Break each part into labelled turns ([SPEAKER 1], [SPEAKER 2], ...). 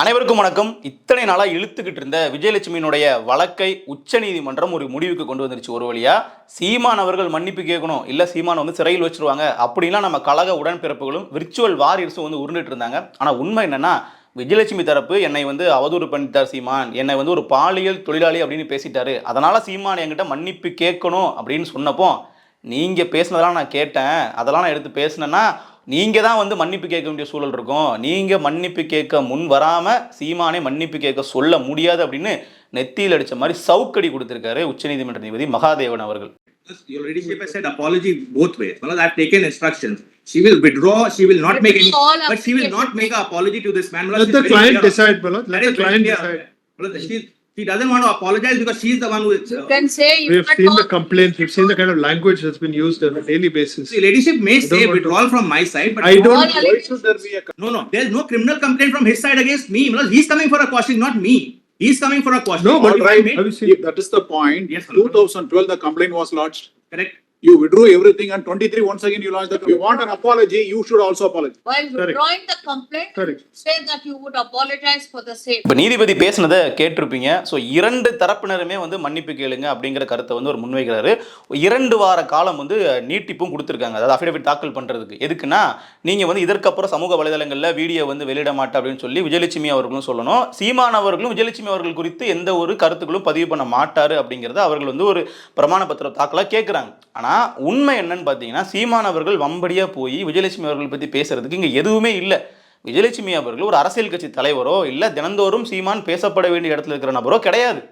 [SPEAKER 1] அனைவருக்கும் வணக்கம். இத்தனை நாளா இழுத்துக்கிட்டு இருந்த விஜயலட்சுமியினுடைய வழக்கை உச்சநீதிமன்றம் ஒரு முடிவுக்கு கொண்டு வந்துருச்சு. ஒரு வழியா சீமான் அவர்கள் மன்னிப்பு கேட்கணும். இல்ல சீமான் வந்து சிறையில் வச்சிருவாங்க அப்படின்லாம் நம்ம கழக உடன்பிறப்புகளும் விர்ச்சுவல் வாரியர்ஸும் வந்து உருண்டுட்டு இருந்தாங்க. ஆனா உண்மை என்னன்னா விஜயலட்சுமி தரப்பு என்னை வந்து அவதூறு பண்ணிட்டார் சீமான். என்னை வந்து ஒரு பாலியல் தொழிலாளி அப்படின்னு பேசிட்டாரு. அதனால சீமான் என்கிட்ட மன்னிப்பு கேட்கணும் அப்படின்னு சொன்னப்போ நீங்கள் பேசினதெல்லாம் நான் கேட்டேன். அதெல்லாம் நான் எடுத்து பேசினேன்னா நீங்க தான் வந்து மன்னிப்பு கேட்க வேண்டிய சூழல் இருக்கும் நீங்க மன்னிப்பு கேட்க முன் வராம சீமானே மன்னிப்பு கேட்க சொல்ல முடியாது அப்படின்னு நெத்தியில் அடிச்ச மாதிரி சவுக்கடி கொடுத்திருக்காரு உச்சநீதிமன்ற நீதிபதி மகாதேவன் அவர்கள்
[SPEAKER 2] Your ladyship has said apology both ways. Well, I've taken instructions. She will withdraw. She will not make any.
[SPEAKER 3] All
[SPEAKER 2] But she will not make an apology to this man. Well,
[SPEAKER 4] Let
[SPEAKER 2] she's
[SPEAKER 4] the
[SPEAKER 2] very
[SPEAKER 4] client
[SPEAKER 2] clear.
[SPEAKER 4] decide, Bala.
[SPEAKER 2] That
[SPEAKER 4] Let
[SPEAKER 2] is
[SPEAKER 4] the
[SPEAKER 2] very
[SPEAKER 4] client
[SPEAKER 2] clear.
[SPEAKER 4] decide.
[SPEAKER 2] Well, she she doesn't want to apologize because she's the one who is.
[SPEAKER 3] You
[SPEAKER 2] Uh,
[SPEAKER 3] can say you
[SPEAKER 4] We
[SPEAKER 3] have
[SPEAKER 4] seen the
[SPEAKER 3] not,
[SPEAKER 4] complaints, we've seen the kind of language that's been used on a daily basis.
[SPEAKER 2] the ladyship may say
[SPEAKER 4] want to-
[SPEAKER 2] withdrawal from my side, but
[SPEAKER 4] I don't, why should there be a?
[SPEAKER 2] no, no. There's no criminal complaint from his side against me. Well, he's coming for a caution, not me. He's coming for a caution.
[SPEAKER 4] No, but
[SPEAKER 2] If I
[SPEAKER 4] right, have you seen?
[SPEAKER 5] If that is the point,
[SPEAKER 2] Yes, sir.
[SPEAKER 5] two thousand twelve, the complaint was lodged.
[SPEAKER 2] Correct.
[SPEAKER 5] You withdrew everything and twenty-three, once again you launched the, you want an apology, you should also apologize.
[SPEAKER 3] while withdrawing the complaint,
[SPEAKER 4] Correct.
[SPEAKER 3] say that you would apologize for the same.
[SPEAKER 1] இப்போ நீதிபதி பேசுனதை கேட்டிருப்பீங்க. So இரண்டு தரப்பினருமே வந்து மன்னிப்பு கேளுங்க அப்படிங்கிற கருத்தை வந்து ஒரு முன்வைக்கிறாரு. இரண்டு வார காலம் வந்து நீட்டிப்பும் கொடுத்துருக்காங்க. அதாவது அஃபிடவிட் தாக்கல் பண்ணுறதுக்கு எதுக்குன்னா நீங்கள் வந்து இதற்கப்புறம் சமூக வலைதளங்களில் வீடியோ வந்து வெளியிட மாட்டேன் அப்படின்னு சொல்லி விஜயலட்சுமி அவர்களும் சொல்லணும். சீமான் அவர்களும் விஜயலட்சுமி அவர்கள் குறித்து எந்த ஒரு கருத்துக்களும் பதிவு பண்ண மாட்டாரு அப்படிங்கிறத அவர்கள் வந்து ஒரு பிரமாண பத்திர தாக்கலாக கேட்குறாங்க ஆனால் உண்மை என்னன்னு பார்த்தீங்கன்னா சீமான் அவர்கள் வம்படியாக போய் விஜயலட்சுமி அவர்கள் பற்றி பேசுறதுக்கு இங்கே எதுவுமே இல்லை. விஜயலட்சுமி அவர்கள் ஒரு அரசியல் கட்சி தலைவரோ இல்லை தினந்தோறும் சீமான் பேசப்பட வேண்டிய இடத்துல இருக்கிற நபரோ கிடையாது.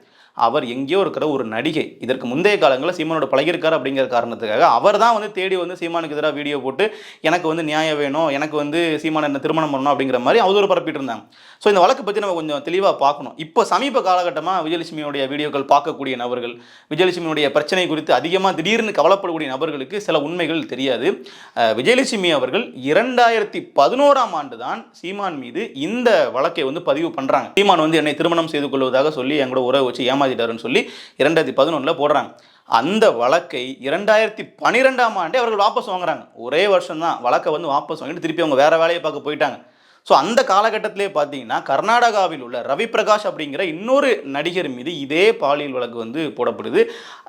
[SPEAKER 1] அவர் எங்கேயோ இருக்கிற ஒரு நடிகை. இதற்கு முந்தைய காலங்களில் சீமானோட பழகியிருக்காரு அப்படிங்கிற காரணத்துக்காக அவர் தான் வந்து தேடி வந்து சீமானுக்கு எதிராக வீடியோ போட்டு எனக்கு வந்து நியாயம் வேணும் எனக்கு வந்து சீமான என்ன திருமணம் பண்ணணும் அப்படிங்கிற மாதிரி அவதூறு பரப்பிட்டு இருந்தாங்க ஸோ இந்த வழக்கு பற்றி நம்ம கொஞ்சம் தெளிவாக பார்க்கணும். இப்போ சமீப காலகட்டமாக விஜயலட்சுமியுடைய வீடியோக்கள் பார்க்கக்கூடிய நபர்கள் விஜயலட்சுமியுடைய பிரச்சனை குறித்து அதிகமாக திடீர்னு கவலைப்படக்கூடிய நபர்களுக்கு சில உண்மைகள் தெரியாது. விஜயலட்சுமி அவர்கள் இரண்டாயிரத்தி பதினோராம் ஆண்டு தான் சீமான் மீது இந்த வழக்கை வந்து பதிவு பண்ணுறாங்க சீமான் வந்து என்னை திருமணம் செய்து கொள்வதாக சொல்லி எங்களோட உறவு வச்சு ஏமாத்திட்டாருன்னு சொல்லி இரண்டாயிரத்தி பதினொன்றில் போடுறாங்க. அந்த வழக்கை இரண்டாயிரத்தி பன்னிரெண்டாம் ஆண்டே அவர்கள் வாபஸ் வாங்குறாங்க. ஒரே வருஷம் தான் வழக்கை வந்து வாபஸ் வாங்கிட்டு திருப்பி அவங்க வேறு வேலையை பார்க்க போயிட்டாங்க. ஸோ அந்த காலகட்டத்திலே பார்த்தீங்கன்னா கர்நாடகாவில் உள்ள ரவி பிரகாஷ் அப்படிங்கிற இன்னொரு நடிகர் மீது இதே பாலியல் வழக்கு வந்து போடப்படுது.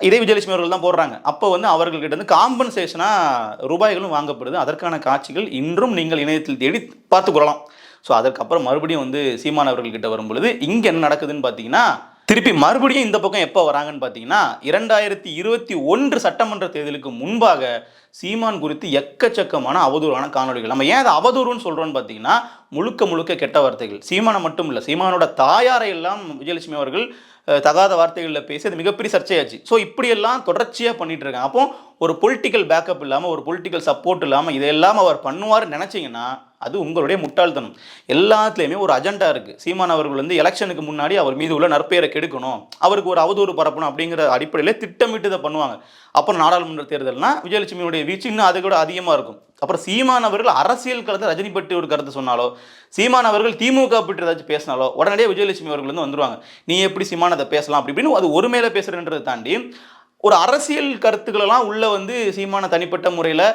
[SPEAKER 1] இதே விஜயலட்சுமி அவர்கள் தான் போடுறாங்க. அப்போ வந்து அவர்கள்கிட்ட இருந்து காம்பன்சேஷனாக ரூபாய்களும் வாங்கப்படுது. அதற்கான காட்சிகள் இன்றும் நீங்கள் இணையத்தில் தேடி பார்த்துக்கொள்ளலாம் ஸோ அதற்கப்புறம் மறுபடியும் வந்து சீமான் அவர்கள்கிட்ட வரும் பொழுது இங்கே என்ன நடக்குதுன்னு பார்த்தீங்கன்னா திருப்பி மறுபடியும் இந்த பக்கம் எப்போ வராங்கன்னு பார்த்தீங்கன்னா இரண்டாயிரத்தி இருபத்தி ஒன்று சட்டமன்ற தேர்தலுக்கு முன்பாக சீமான் குறித்து எக்கச்சக்கமான அவதூறான காணொளிகள். நம்ம ஏன் அதை அவதூறுன்னு சொல்கிறோன்னு பார்த்தீங்கன்னா முழுக்க முழுக்க கெட்ட வார்த்தைகள். சீமானை மட்டும் இல்லை சீமானோட தாயாரை எல்லாம் விஜயலட்சுமி அவர்கள் தகாத வார்த்தைகளில் பேசி அது மிகப்பெரிய சர்ச்சையாச்சு. ஸோ இப்படியெல்லாம் தொடர்ச்சியாக பண்ணிட்டு இருக்காங்க அப்போ ஒரு பொலிட்டிக்கல் பேக்கப் இல்லாமல் ஒரு பொலிட்டிக்கல் சப்போர்ட் இல்லாமல் இதெல்லாம் அவர் பண்ணுவார்னு நினச்சிங்கன்னா அது உங்களுடைய முட்டாள்தனம். எல்லாத்துலேயுமே ஒரு அஜெண்டா இருக்குது சீமான் அவர்கள் வந்து எலெக்ஷனுக்கு முன்னாடி அவர் மீது உள்ள நற்பெயரை கெடுக்கணும். அவருக்கு ஒரு அவதூறு பரப்பணும் அப்படிங்கிற அடிப்படையில் திட்டமிட்டு இதை பண்ணுவாங்க. அப்புறம் நாடாளுமன்ற தேர்தல்னா விஜயலட்சுமியுடைய வீச்சு இன்னும் அதை கூட அதிகமாக இருக்கும். அப்புறம் சீமான் அவர்கள் அரசியல் கலந்து ரஜினி பற்றி ஒரு கருத்து சொன்னாலோ சீமான் அவர்கள் திமுக பற்றி ஏதாச்சும் பேசினாலோ உடனடியே விஜயலட்சுமி அவர்கள் வந்து வந்துருவாங்க. நீ எப்படி சீமான் அதை பேசலாம் அப்படி இப்படின்னு அது ஒரு மேலே பேசுறேன்றதை தாண்டி ஒரு அரசியல் கருத்துக்களெல்லாம் உள்ள வந்து சீமான தனிப்பட்ட முறையில்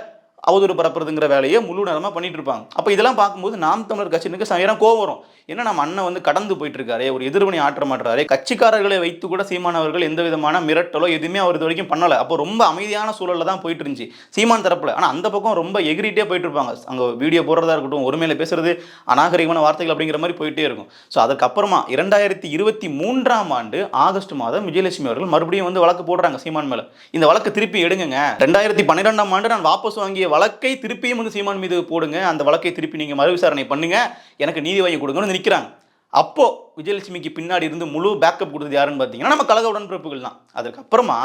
[SPEAKER 1] அவதூறு பரப்புறதுங்கிற வேலையை முழு நேரமாக பண்ணிட்டு இருப்பாங்க. அப்போ இதெல்லாம் பார்க்கும்போது நாம் தமிழர் கட்சினுக்கு சமயம் கோவம் வரும். ஏன்னா நம்ம அண்ணன் வந்து கடந்து போயிட்டு இருக்காரு ஒரு எதிர்வினை ஆற்ற மாட்டுறாரே கட்சிக்காரர்களை வைத்து கூட சீமான் அவர்கள் எந்த விதமான மிரட்டலோ எதுவுமே அவர் இது வரைக்கும் பண்ணலை. அப்போ ரொம்ப அமைதியான சூழலில் தான் போயிட்டு இருந்துச்சு. சீமான் தரப்பில். ஆனால் அந்த பக்கம் ரொம்ப எகிரிட்டே போயிட்டு இருப்பாங்க. அங்கே வீடியோ போடுறதா இருக்கட்டும் ஒருமையில பேசுறது அநாகரிகமான வார்த்தைகள் அப்படிங்கிற மாதிரி போயிட்டே இருக்கும். ஸோ அதுக்கப்புறமா இரண்டாயிரத்தி இருபத்தி மூன்றாம் ஆண்டு ஆகஸ்ட் மாதம் விஜயலட்சுமி அவர்கள் மறுபடியும் வந்து வழக்கு போடுறாங்க சீமான் மேலே. இந்த வழக்கு திருப்பி எடுங்க ரெண்டாயிரத்தி பன்னிரெண்டாம் ஆண்டு நான் வாபஸ் வாங்கிய வழக்கை திருப்பியும் வந்து சீமான் மீது போடுங்க. அந்த வழக்கை திருப்பி நீங்கள் மறு விசாரணை பண்ணுங்க. எனக்கு நீதி வாங்கி கொடுங்கன்னு நிற்கிறாங்க அப்போது விஜயலட்சுமிக்கு பின்னாடி இருந்து முழு பேக்கப் கொடுத்தது யாருன்னு பார்த்தீங்கன்னா நம்ம கழக உடன்பிறப்புகள் தான். அதுக்கப்புறமா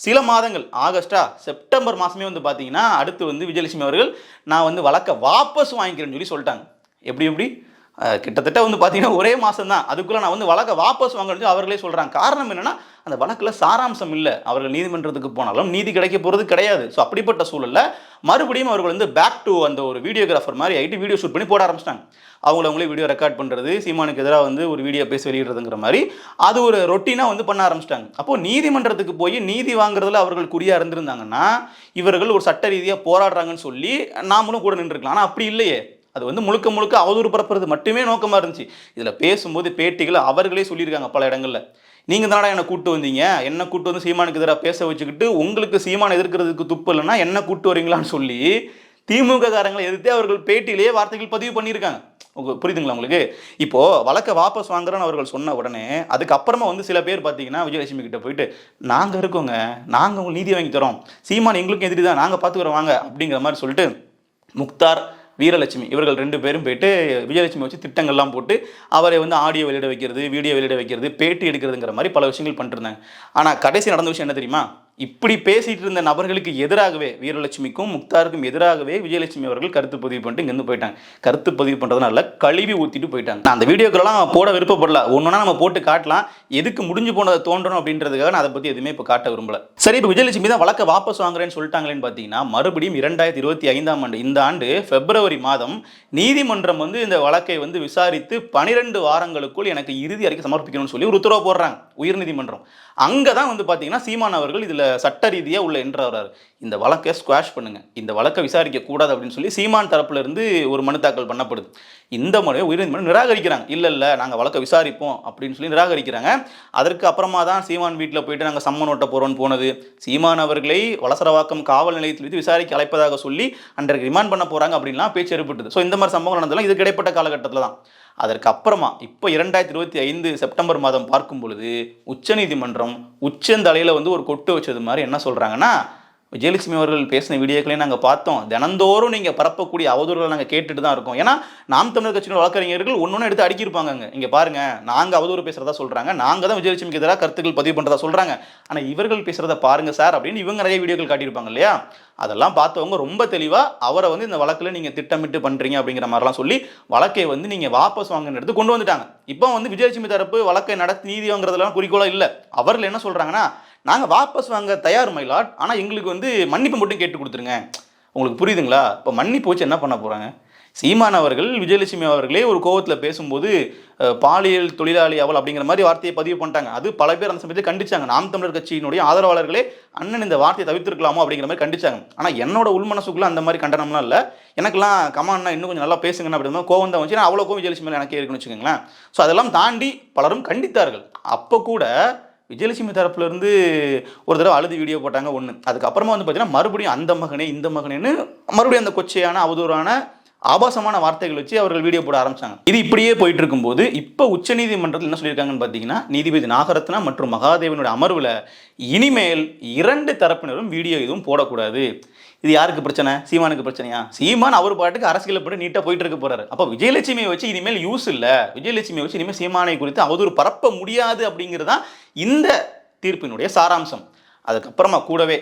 [SPEAKER 1] சில மாதங்கள் ஆகஸ்டா செப்டம்பர் மாதமே வந்து பார்த்தீங்கன்னா அடுத்து வந்து விஜயலட்சுமி அவர்கள் நான் வந்து வழக்கை வாபஸ் வாங்கிக்கிறேன்னு சொல்லி சொல்லிட்டாங்க. எப்படி எப்படி? கிட்டத்தட்ட வந்து பார்த்தீங்கன்னா ஒரே மாதம் தான் அதுக்குள்ளே நான் வந்து வழக்கை வாபஸ் வாங்கணும் அவர்களே சொல்கிறாங்க காரணம் என்னென்னா அந்த வழக்கில் சாராம்சம் இல்லை. அவர்கள் நீதிமன்றத்துக்கு போனாலும் நீதி கிடைக்க போகிறது கிடையாது. ஸோ அப்படிப்பட்ட சூழலில் மறுபடியும் அவர்கள் வந்து பேக் டு அந்த ஒரு வீடியோகிராஃபர் மாதிரி ஆகிட்டு வீடியோ ஷூட் பண்ணி போட ஆரம்பிச்சிட்டாங்க. அவங்கள அவங்களே வீடியோ ரெக்கார்ட் பண்ணுறது சீமானுக்கு எதிராக வந்து ஒரு வீடியோ பேசி வெளியிடுறதுங்கிற மாதிரி அது ஒரு ரொட்டீனாக வந்து பண்ண ஆரம்பிச்சிட்டாங்க. அப்போது நீதிமன்றத்துக்கு போய் நீதி வாங்குறதுல அவர்கள் குறியாக இருந்திருந்தாங்கன்னா இவர்கள் ஒரு சட்ட ரீதியாக போராடுறாங்கன்னு சொல்லி நாமளும் கூட நின்றுருக்கலாம். ஆனால் அப்படி இல்லையே. அது வந்து முழுக்க முழுக்க அவதூறு பரப்புறது மட்டுமே நோக்கமாக இருந்துச்சு. இதில் பேசும்போது பேட்டிகளை அவர்களே சொல்லியிருக்காங்க பல இடங்களில். நீங்கள் தானடா என்னை கூப்பிட்டு வந்தீங்க? என்ன கூப்பிட்டு வந்து சீமானுக்கு எதிராக பேச வச்சுக்கிட்டு உங்களுக்கு சீமான் எதிர்க்கிறதுக்கு துப்பு இல்லைன்னா என்ன கூப்பிட்டு வரீங்களான்னு சொல்லி திமுக காரங்களை எதிர்த்து அவர்கள் பேட்டியிலேயே வார்த்தைகள் பதிவு பண்ணியிருக்காங்க. புரியுதுங்களா உங்களுக்கு? இப்போ வழக்கை வாபஸ் வாங்குறேன்னு அவர்கள் சொன்ன உடனே அதுக்கப்புறமா வந்து சில பேர் பார்த்தீங்கன்னா விஜயலட்சுமி கிட்ட போயிட்டு நாங்கள் இருக்கோங்க. நாங்கள் உங்களுக்கு நீதி வாங்கி தரோம். சீமான் எங்களுக்கும் எதிரி தான். நாங்கள் பாத்துக்கிறோம் வாங்க. அப்படிங்கிற மாதிரி சொல்லிட்டு முக்தார் வீரலட்சுமி. இவர்கள் ரெண்டு பேரும் போயிட்டு விஜயலட்சுமி வச்சு திட்டங்கள்லாம் போட்டு அவரை வந்து ஆடியோ வெளியிட வைக்கிறது வீடியோ வெளியிட வைக்கிறது பேட்டி எடுக்கிறதுங்கிற மாதிரி பல விஷயங்கள் பண்ணிருந்தாங்க ஆனால் கடைசி நடந்த விஷயம் என்ன தெரியுமா? இப்படி பேசிட்டு இருந்த நபர்களுக்கு எதிராகவே வீரலட்சுமிக்கும் முக்தாருக்கும் எதிராகவே விஜயலட்சுமி அவர்கள் கருத்து பதிவு பண்ணிட்டு இங்கேருந்து போயிட்டாங்க. கருத்து பதிவு பண்ணுறதுனால கழுவி ஊற்றிட்டு போயிட்டாங்க. நான் அந்த வீடியோக்கெல்லாம் போட விருப்பப்படல. ஒன்றுனா நம்ம போட்டு காட்டலாம். எதுக்கு முடிஞ்சு போனதை தோன்றணும் அப்படின்றதுக்காக நான் அதை பற்றி எதுவுமே இப்போ காட்ட விரும்பல. சரி இப்போ விஜயலட்சுமி தான் வழக்க வாபஸ் வாங்குறேன்னு சொல்லிட்டாங்களேன்னு பார்த்தீங்கன்னா மறுபடியும் இரண்டாயிரத்தி இருபத்தி ஐந்தாம் ஆண்டு இந்த ஆண்டு பிப்ரவரி மாதம் நீதிமன்றம் வந்து இந்த வழக்கை வந்து விசாரித்து பனிரெண்டு வாரங்களுக்குள் எனக்கு இறுதி அறிக்கை சமர்ப்பிக்கணும்னு சொல்லி ஒரு உத்தரவு போடுறாங்க. உயர்நீதிமன்றம். அங்கே தான் வந்து பார்த்தீங்கன்னா சீமான் அவர்கள் இதில் சட்ட ரீதியாக உள்ள என்றார் இந்த வழக்கை ஸ்குவாஷ் பண்ணுங்க. இந்த வழக்கை விசாரிக்க கூடாது அப்படின்னு சொல்லி சீமான் தரப்புல இருந்து ஒரு மனு தாக்கல் பண்ணப்படுது. இந்த முறையை உயர்நீதிமன்றம் நிராகரிக்கிறாங்க. இல்லை இல்லை நாங்கள் வழக்கை விசாரிப்போம் அப்படின்னு சொல்லி நிராகரிக்கிறாங்க. அதற்கு அப்புறமா தான் சீமான் வீட்டில் போயிட்டு நாங்கள் சம்மன் ஓட்ட போகிறோம்னு போனது. சீமான் அவர்களை வலசரவாக்கம் காவல் நிலையத்தில் வைத்து விசாரிக்க அழைப்பதாக சொல்லி அன்றைக்கு ரிமாண்ட் பண்ண போகிறாங்க அப்படின்லாம் பேச்சு ஏற்பட்டது. ஸோ இந்த மாதிரி சம்பவம் நடந்ததெல்லாம் இது கிடைப்பட்ட காலகட்டத்தில் தான். அதற்கு அப்புறமா இப்போ இரண்டாயிரத்தி இருபத்தி ஐந்து செப்டம்பர் மாதம் பார்க்கும் பொழுது உச்சநீதிமன்றம் உச்சந்தலையில் வந்து ஒரு கொட்டு வச்சது மாதிரி என்ன சொல்கிறாங்கன்னா விஜயலட்சுமி அவர்கள் பேசின வீடியோக்களையும் நாங்கள் பார்த்தோம். தினந்தோறும் நீங்கள் பரப்பக்கூடிய அவதூறுகளை நாங்கள் கேட்டுட்டு தான் இருக்கோம். ஏன்னா நாம் தமிழர் கட்சியின் வழக்கறிஞர்கள் ஒன்று எடுத்து அடிக்கிருப்பாங்க இங்கே பாருங்கள் நாங்கள் அவதூறு பேசுகிறதா சொல்கிறாங்க நாங்கள் தான் விஜயலட்சுமிக்கு எதிராக கருத்துக்கள் பதிவு பண்ணுறதா சொல்கிறாங்க ஆனால் இவர்கள் பேசுகிறத பாருங்கள் சார் அப்படின்னு இவங்க நிறைய வீடியோக்கள் காட்டியிருப்பாங்க இல்லையா? அதெல்லாம் பார்த்தவங்க ரொம்ப தெளிவாக அவரை வந்து இந்த வழக்கில் நீங்கள் திட்டமிட்டு பண்ணுறீங்க அப்படிங்கிற மாதிரிலாம் சொல்லி வழக்கை வந்து நீங்கள் வாபஸ் வாங்கன்னு எடுத்து கொண்டு வந்துட்டாங்க. இப்போ வந்து விஜயலட்சுமி தரப்பு வழக்கை நடத்தி நீதி வாங்குறதுலாம் குறிக்கோளாக இல்லை. அவர்கள் என்ன சொல்கிறாங்கன்னா நாங்கள் வாபஸ் வாங்க தயார் மயிலாட் ஆனால் எங்களுக்கு வந்து மன்னிப்பு மட்டும் கேட்டு கொடுத்துருங்க. உங்களுக்கு புரியுதுங்களா? இப்போ மன்னிப்பு வச்சு என்ன பண்ண போகிறாங்க சீமான் அவர்கள் விஜயலட்சுமி அவர்களே ஒரு கோவத்தில் பேசும்போது பாலியல் தொழிலாளி அவள் அப்படிங்கிற மாதிரி வார்த்தையை பதிவு பண்ணிட்டாங்க. அது பல பேர் அந்த சமயத்தில் கண்டிச்சாங்க. நாம் தமிழர் கட்சியினுடைய ஆதரவாளர்களே அண்ணன் இந்த வார்த்தையை தவிர்த்திருக்கலாமோ அப்படிங்கிற மாதிரி கண்டிச்சாங்க. ஆனால் என்னோட உள்மனசுக்குள்ள அந்த மாதிரி கண்டனம்லாம் இல்லை. எனக்கெல்லாம் கமான்னா இன்னும் கொஞ்சம் நல்லா பேசுங்கன்னு அப்படி மாதிரி கோவம் தான் வந்துச்சு. நான் அவ்வளோ கோவம் விஜயலட்சுமி எனக்கு இருக்குன்னு வச்சுக்கோங்களேன். ஸோ அதெல்லாம் தாண்டி பலரும் கண்டித்தார்கள். அப்போ கூட விஜயலட்சுமி தரப்புலேருந்து ஒரு தடவை அழுது வீடியோ போட்டாங்க ஒன்று அதுக்கப்புறமா வந்து பார்த்தீங்கன்னா மறுபடியும் அந்த மகனே இந்த மகனேன்னு மறுபடியும் அந்த கொச்சையான அவதூறான ஆபாசமான வார்த்தைகள் வச்சு அவர்கள் வீடியோ போட ஆரம்பிச்சாங்க. இது இப்படியே போயிட்டு இருக்கும்போது இப்போ உச்சநீதிமன்றத்தில் என்ன சொல்லியிருக்காங்கன்னு பார்த்தீங்கன்னா நீதிபதி நாகரத்னா மற்றும் மகாதேவனுடைய அமர்வில் இனிமேல் இரண்டு தரப்பினரும் வீடியோ எதுவும் போடக்கூடாது. இது யாருக்கு பிரச்சனை? சீமானுக்கு பிரச்சனையா? சீமான் அவர் பாட்டுக்கு அரசியல் போட்டு நீட்டாக போயிட்டு இருக்க போறாரு. அப்போ விஜயலட்சுமியை வச்சு இனிமேல் யூஸ் இல்லை. விஜயலட்சுமியை வச்சு இனிமேல் சீமானை குறித்து அவதூறு பரப்ப முடியாது அப்படிங்கிறது தான் இந்த தீர்ப்பினுடைய சாராம்சம். அதுக்கப்புறமா கூடவே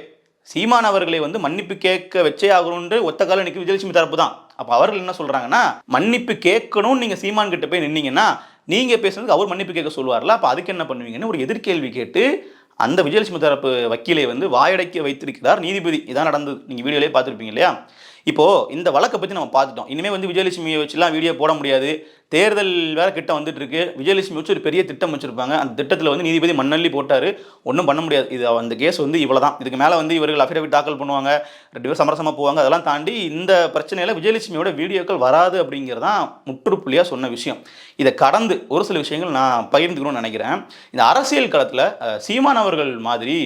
[SPEAKER 1] சீமான் அவர்களை வந்து மன்னிப்பு கேட்க வச்சே ஆகணும்னு ஒத்த கால நிற்க விஜயலட்சுமி தரப்பு தான் அப்போ அவர்கள் என்ன சொல்கிறாங்கன்னா மன்னிப்பு கேட்கணும்னு நீங்கள் சீமான் கிட்ட போய் நின்னீங்கன்னா நீங்கள் பேசுனதுக்கு அவர் மன்னிப்பு கேட்க சொல்லுவார்ல அப்போ அதுக்கு என்ன பண்ணுவீங்கன்னு ஒரு எதிர்கேள்வி கேட்டு அந்த விஜயலட்சுமி தரப்பு வக்கீலை வந்து வாயடைக்க வைத்திருக்கிறார் நீதிபதி. இதான் நடந்தது. நீங்கள் வீடியோலேயே பார்த்துருப்பீங்க இல்லையா? இப்போ இந்த வழக்கை பற்றி நம்ம பார்த்துட்டோம். இனிமேல் வந்து விஜயலட்சுமியை வச்சுலாம் வீடியோ போட முடியாது. தேர்தல் வேற கிட்ட வந்துட்டு இருக்கு விஜயலட்சுமி வச்சு ஒரு பெரிய திட்டம் வச்சிருப்பாங்க. அந்த திட்டத்தில் வந்து நீதிபதி மண்ணள்ளி போட்டார். ஒன்றும் பண்ண முடியாது. இது அந்த கேஸ் வந்து இவ்வளோ தான் இதுக்கு மேலே வந்து இவர்கள் அஃபிடவிட் தாக்கல் பண்ணுவாங்க. ரெண்டு பேரும் சமரசமாக போவாங்க. அதெல்லாம் தாண்டி இந்த பிரச்சனையில் விஜயலட்சுமியோட வீடியோக்கள் வராது அப்படிங்கிறதான் முற்றுப்புள்ளியாக சொன்ன விஷயம். இதை கடந்து ஒரு சில விஷயங்கள் நான் பகிர்ந்துக்கணும்னு நினைக்கிறேன். இந்த அரசியல் களத்தில் சீமானவர்கள் சீமான் அவர்கள் மாதிரி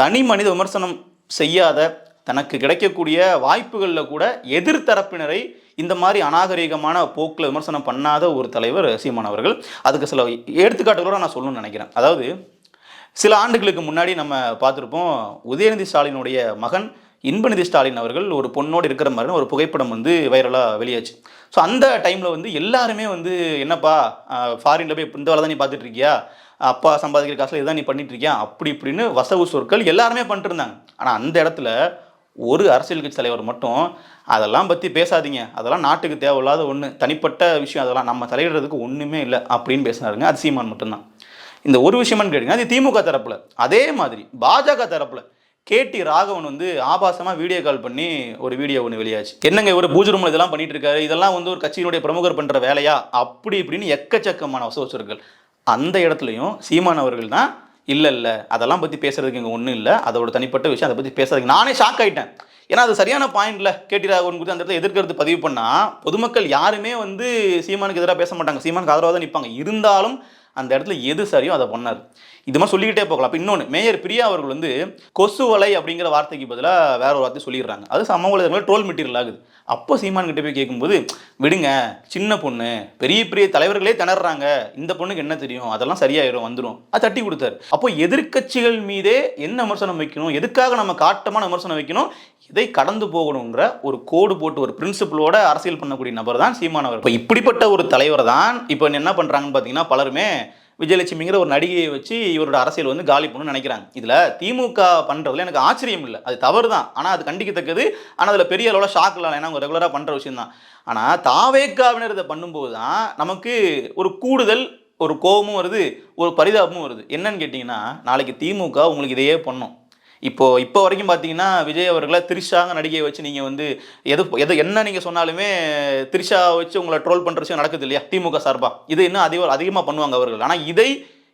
[SPEAKER 1] தனி மனித விமர்சனம் செய்யாத தனக்கு கிடைக்கக்கூடிய வாய்ப்புகளில் கூட எதிர்த்தரப்பினரை இந்த மாதிரி அநாகரிகமான போக்கில் விமர்சனம் பண்ணாத ஒரு தலைவர் சீமான் அவர்கள். அதுக்கு சில எடுத்துக்காட்டுகளோட நான் சொல்லணும்னு நினைக்கிறேன். அதாவது சில ஆண்டுகளுக்கு முன்னாடி நம்ம பார்த்துருப்போம் உதயநிதி ஸ்டாலினுடைய மகன் இன்பநிதி ஸ்டாலின் அவர்கள் ஒரு பொண்ணோடு இருக்கிற மாதிரி ஒரு புகைப்படம் வந்து வைரலாக வெளியாச்சு. ஸோ அந்த டைமில் வந்து எல்லாருமே வந்து என்னப்பா ஃபாரினில் போய் இந்த வேலை தான் நீ பார்த்துட்டு இருக்கியா அப்பா சம்பாதிக்கிற காசில் இதான் நீ பண்ணிட்டு இருக்கியா அப்படி இப்படின்னு வசவு சொற்கள் எல்லாருமே பண்ணிட்டு இருந்தாங்க ஆனால் அந்த இடத்துல ஒரு அரசியல் கட்சி தலைவர் மட்டும் அதெல்லாம் பற்றி பேசாதீங்க. அதெல்லாம் நாட்டுக்கு தேவையில்லாத ஒன்று தனிப்பட்ட விஷயம் அதெல்லாம் நம்ம தலையிடுறதுக்கு ஒன்றுமே இல்லை அப்படின்னு பேசினாருங்க. அது சீமான் மட்டும்தான். இந்த ஒரு விஷயம்னு கேட்டீங்கன்னா அது திமுக தரப்பில். அதே மாதிரி பாஜக தரப்பில். கேடி ராகவன் வந்து ஆபாசமாக வீடியோ கால் பண்ணி ஒரு வீடியோ ஒன்று வெளியாச்சு. என்னங்க ஒரு பூஜை ரூமில் இதெல்லாம் பண்ணிட்டு இருக்காரு? இதெல்லாம் வந்து ஒரு கட்சியினுடைய பிரமுகர் பண்ணுற வேலையா? அப்படி இப்படின்னு எக்கச்சக்கமான வசவசர்கள் அந்த இடத்துலையும் சீமான் அவர்கள் தான் இல்லை இல்லை அதெல்லாம் பற்றி பேசுறதுக்கு இங்கே ஒன்றும் இல்லை. அதோட தனிப்பட்ட விஷயம் அதை பற்றி பேசுறதுக்கு நானே ஷாக் ஆகிட்டேன் ஏன்னா அது சரியான பாயிண்ட்ல கேட்டி ராகவன் குறித்து அந்த இடத்துல எதிர்க்கிறது பதிவு பண்ணால் பொதுமக்கள் யாருமே வந்து சீமானுக்கு எதிராக பேச மாட்டாங்க. சீமானுக்கு ஆதரவாக தான் நிற்பாங்க இருந்தாலும் அந்த இடத்துல எது சரியோ அதை பண்ணார். இது மாதிரி சொல்லிக்கிட்டே போகலாம். அப்போ இன்னொன்று மேயர் பிரியா அவர்கள் வந்து கொசு வலை அப்படிங்கிற வார்த்தைக்கு பதிலாக வேற ஒரு வார்த்தை சொல்லிடுறாங்க. அது சமூகத்தில் ட்ரோல் மெட்டீரியல் ஆகுது. அப்போ சீமான் கிட்ட போய் கேட்கும்போது விடுங்க சின்ன பொண்ணு பெரிய பெரிய தலைவர்களே திணறாங்க. இந்த பொண்ணுக்கு என்ன தெரியும்? அதெல்லாம் சரியாயிடும் வந்துடும் அது தட்டி கொடுத்தாரு. அப்போ எதிர்க்கட்சிகள் மீதே என்ன விமர்சனம் வைக்கணும்? எதுக்காக நம்ம காட்டமான விமர்சனம் வைக்கணும்? இதை கடந்து போகணுங்கிற ஒரு கோடு போட்டு ஒரு பிரின்சிபலோட அரசியல் பண்ணக்கூடிய நபர் தான் சீமானவர் இப்போ இப்படிப்பட்ட ஒரு தலைவர் தான் இப்போ என்ன பண்ணுறாங்கன்னு பார்த்தீங்கன்னா பலருமே விஜயலட்சுமிங்கிற ஒரு நடிகையை வச்சு இவரோட அரசியல் வந்து காலி பண்ணணும்னு நினைக்கிறாங்க. இதில் திமுக பண்ணுறதுல எனக்கு ஆச்சரியம் இல்லை. அது தவறு தான் ஆனால் அது கண்டிக்கத்தக்கது. ஆனால் அதில் பெரிய அளவில் ஷாக் இல்லை. ஏன்னா அவங்க ரெகுலராக பண்ணுற விஷயம் தான் ஆனால் தாவேக்காவினர் இதை பண்ணும்போது தான் நமக்கு ஒரு கூடுதல் ஒரு கோபமும் வருது. ஒரு பரிதாபமும் வருது. என்னன்னு கேட்டிங்கன்னா நாளைக்கு திமுக உங்களுக்கு இதையே பண்ணும். இப்போ இப்போ வரைக்கும் பார்த்தீங்கன்னா விஜய் அவர்களை திரிஷாங்க நடிகையை வச்சு நீங்கள் வந்து எது எது என்ன நீங்கள் சொன்னாலுமே திரிஷா வச்சு உங்களை ட்ரோல் பண்ணுற விஷயம் நடக்குது இல்லையா? திமுக சார்பாக இது இன்னும் அதிக அதிகமாக பண்ணுவாங்க அவர்கள். ஆனால் இதை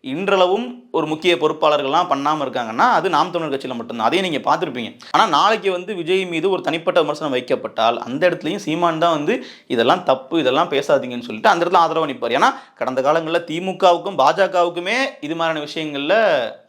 [SPEAKER 1] இன்றளவும் ஒரு முக்கிய பொறுப்பாளர்கள்லாம் பண்ணாமல் இருக்காங்கன்னா அது நாம் தமிழர் கட்சியில் மட்டும்தான். அதையும் நீங்கள் பார்த்துருப்பீங்க. ஆனால் நாளைக்கு வந்து விஜய் மீது ஒரு தனிப்பட்ட விமர்சனம் வைக்கப்பட்டால் அந்த இடத்துலையும் சீமான் தான் வந்து இதெல்லாம் தப்பு இதெல்லாம் பேசாதீங்கன்னு சொல்லிட்டு அந்த இடத்துல ஆதரவு நிற்பார் ஏன்னா கடந்த காலங்களில் திமுகவுக்கும் பாஜகவுக்குமே இது மாதிரியான விஷயங்களில்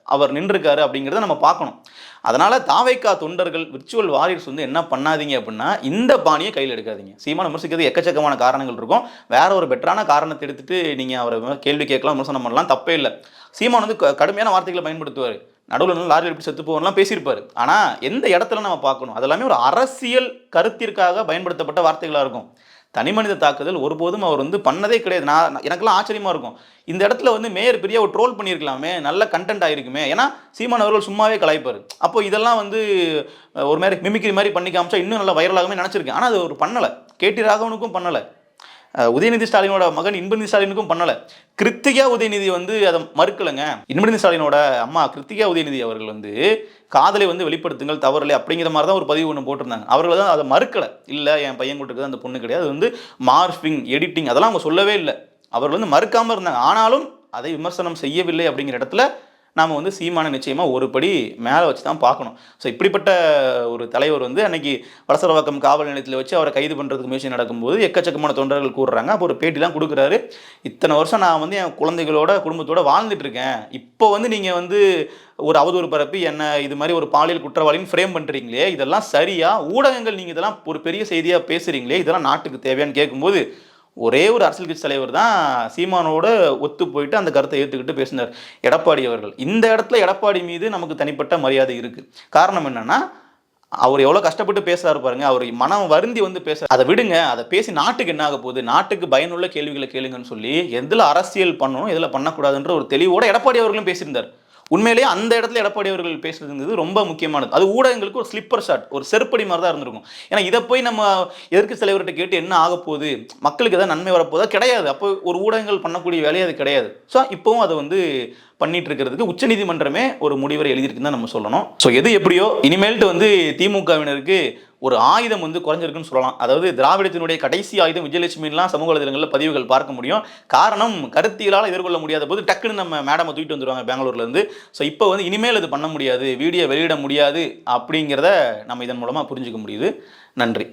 [SPEAKER 1] அவர் நின்றுருக்காரு அப்படிங்கிறத நம்ம பார்க்கணும். அதனால் தாவைக்கா தொண்டர்கள் விர்ச்சுவல் வாரியர்ஸ் வந்து என்ன பண்ணாதீங்க அப்படின்னா இந்த பாணியை கையில் எடுக்காதீங்க. சீமான விமர்சிக்கிறது எக்கச்சக்கமான காரணங்கள் இருக்கும். வேற ஒரு பெட்டரான காரணத்தை எடுத்துட்டு நீங்கள் அவரை கேள்வி கேட்கலாம் விமர்சனம் பண்ணலாம் தப்பே இல்லை. சீமான் வந்து க- கடுமையான வார்த்தைகளை பயன்படுத்துவார். நடுவில் வந்து லாரி எப்படி செத்து போகணும்லாம் பேசியிருப்பார். ஆனால் எந்த இடத்துல நம்ம பார்க்கணும்? அதெல்லாமே ஒரு அரசியல் கருத்திற்காக பயன்படுத்தப்பட்ட வார்த்தைகளாக இருக்கும். தனி மனித தாக்குதல் ஒருபோதும் அவர் வந்து பண்ணதே கிடையாது. நான் எனக்கெல்லாம் ஆச்சரியமா இருக்கும். இந்த இடத்துல வந்து மேயர் பெரிய ஒரு ட்ரோல் பண்ணியிருக்கலாமே நல்ல கண்டென்ட் ஆகிருக்குமே ஏன்னா சீமான் அவர்கள் சும்மாவே கலாய்ப்பாரு. அப்போ இதெல்லாம் வந்து ஒரு மாதிரி மிமிக்ரி மாதிரி பண்ணி காமிச்சா இன்னும் நல்லா வைரலாகவே நினச்சிருக்கேன். ஆனால் அது ஒரு பண்ணலை. கேட்டி ராகவனுக்கும் பண்ணலை. உதயநிதி ஸ்டாலினோட மகன் இன்பநிதி ஸ்டாலினுக்கும் பண்ணலை. கிருத்திகா உதயநிதி வந்து அதை மறுக்கலைங்க. இன்பநிதி ஸ்டாலினோட அம்மா கிருத்திகா உதயநிதி அவர்கள் வந்து காதலை வந்து வெளிப்படுத்துங்கள் தவறலை அப்படிங்கிற மாதிரி தான் ஒரு பதிவு ஒன்று போட்டிருந்தாங்க. அவர்கள் தான் அதை மறுக்கலை. இல்லை என் பையன் கூட்டுக்கு அந்த பொண்ணு கிடையாது. அது வந்து மார்ஃபிங் எடிட்டிங் அதெல்லாம் அவங்க சொல்லவே இல்லை. அவர்கள் வந்து மறுக்காமல் இருந்தாங்க. ஆனாலும் அதை விமர்சனம் செய்யவில்லை அப்படிங்கிற இடத்துல நாம் வந்து சீமான நிச்சயமாக ஒரு படி மேலே வச்சு தான் பார்க்கணும். ஸோ இப்படிப்பட்ட ஒரு தலைவர் வந்து அன்னைக்கு வலசரவாக்கம் காவல் நிலையத்தில் வச்சு அவரை கைது பண்ணுறதுக்கு முயற்சி நடக்கும்போது எக்கச்சக்கமான தொண்டர்கள் கூறுறாங்க. அப்போ ஒரு பேட்டிலாம் கொடுக்குறாரு. இத்தனை வருஷம் நான் வந்து என் குழந்தைகளோட குடும்பத்தோட வாழ்ந்துட்டு இருக்கேன். இப்போ வந்து நீங்கள் வந்து ஒரு அவதூறு பரப்பி என்ன இது மாதிரி ஒரு பாலியல் குற்றவாளின்னு ஃப்ரேம் பண்ணுறீங்களே இதெல்லாம் சரியா? ஊடகங்கள் நீங்கள் இதெல்லாம் ஒரு பெரிய செய்தியாக பேசுகிறீங்களே இதெல்லாம் நாட்டுக்கு தேவையான்னு கேட்கும்போது ஒரே ஒரு அரசியல் கட்சி தலைவர் தான் சீமானோட ஒத்து போயிட்டு அந்த கருத்தை ஏற்றுக்கிட்டு பேசினார். எடப்பாடி அவர்கள். இந்த இடத்துல எடப்பாடி மீது நமக்கு தனிப்பட்ட மரியாதை இருக்குது காரணம் என்னென்னா அவர் எவ்வளோ கஷ்டப்பட்டு பேசுறாரு பாருங்க. அவர் மனம் வருந்தி வந்து பேச அதை விடுங்க. அதை பேசி நாட்டுக்கு என்ன ஆக போகுது? நாட்டுக்கு பயனுள்ள கேள்விகளை கேளுங்கன்னு சொல்லி எதில் அரசியல் பண்ணணும் எதில் பண்ணக்கூடாதுன்ற ஒரு தெளிவோட எடப்பாடி அவர்களும் பேசியிருந்தார். உண்மையிலேயே அந்த இடத்துல எடப்பாடி அவர்கள் பேசுறதுங்கிறது ரொம்ப முக்கியமானது. அது ஊடகங்களுக்கு ஒரு ஸ்லிப்பர் ஷாட் ஒரு செருப்படி மாதிரி தான் இருந்திருக்கும். ஏன்னா இதை போய் நம்ம எதிர்க்கு தலைவர்கிட்ட கேட்டு என்ன ஆக போகுது மக்களுக்கு எதாவது நன்மை வரப்போதா கிடையாது. அப்போ ஒரு ஊடகங்கள் பண்ணக்கூடிய வேலையை அது கிடையாது. ஸோ இப்போவும் அதை வந்து பண்ணிட்டு இருக்கிறதுக்கு உச்சநீதிமன்றமே ஒரு முடிவரை எழுதியிருக்குன்னு தான் நம்ம சொல்லணும். ஸோ எது எப்படியோ இனிமேல்ட்டு வந்து திமுகவினருக்கு ஒரு ஆயுதம் வந்து குறைஞ்சிருக்குன்னு சொல்லலாம். அதாவது திராவிடத்தினுடைய கடைசி ஆயுதம் விஜயலட்சுமிலாம் சமூக வலைதளங்களில் பதிவுகள் பார்க்க முடியும். காரணம் கருத்தியலால் எதிர்கொள்ள முடியாத போது டக்குன்னு நம்ம மேடமை தூக்கிட்டு வந்துடுவாங்க பெங்களூர்லேருந்து. ஸோ இப்போ வந்து இனிமேல் அது பண்ண முடியாது வீடியோ வெளியிட முடியாது அப்படிங்கிறத நம்ம இதன் மூலமாக புரிஞ்சுக்க முடியுது. நன்றி.